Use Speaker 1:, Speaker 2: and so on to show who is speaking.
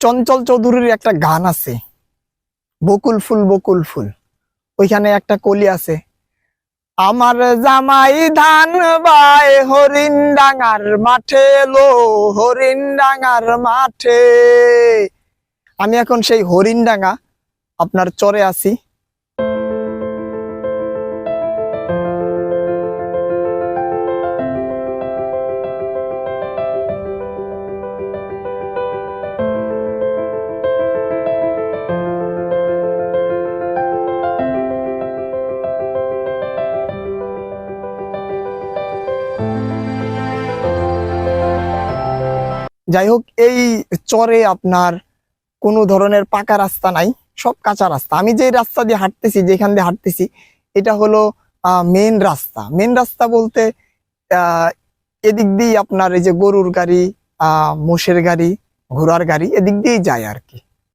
Speaker 1: চঞ্চল চৌধুরীর একটা গান আছে। বকুল ফুল বকুল ফুল। ওইখানে একটা কলি আছে। আমার জামাই ধান বাই হরিণ ডাঙার মাঠে লো, হরিণ ডাঙার মাঠে। আমি এখন সেই হরিণ ডাঙা আপনার চরে আছি। যাই হোক, এই চরে আপনার কোনো ধরনের পাকা রাস্তা নাই, সব কাঁচা রাস্তা। আমি যে রাস্তা দিয়ে হাঁটতেছি, যেখান দিয়ে হাঁটতেছি, এটা হলো মেন রাস্তা। মেন রাস্তা বলতে এদিক দিয়েই আপনার এই যে গরুর গাড়ি মোষের গাড়ি, ঘোড়ার গাড়ি, এদিক দিয়েই যায় আর কি।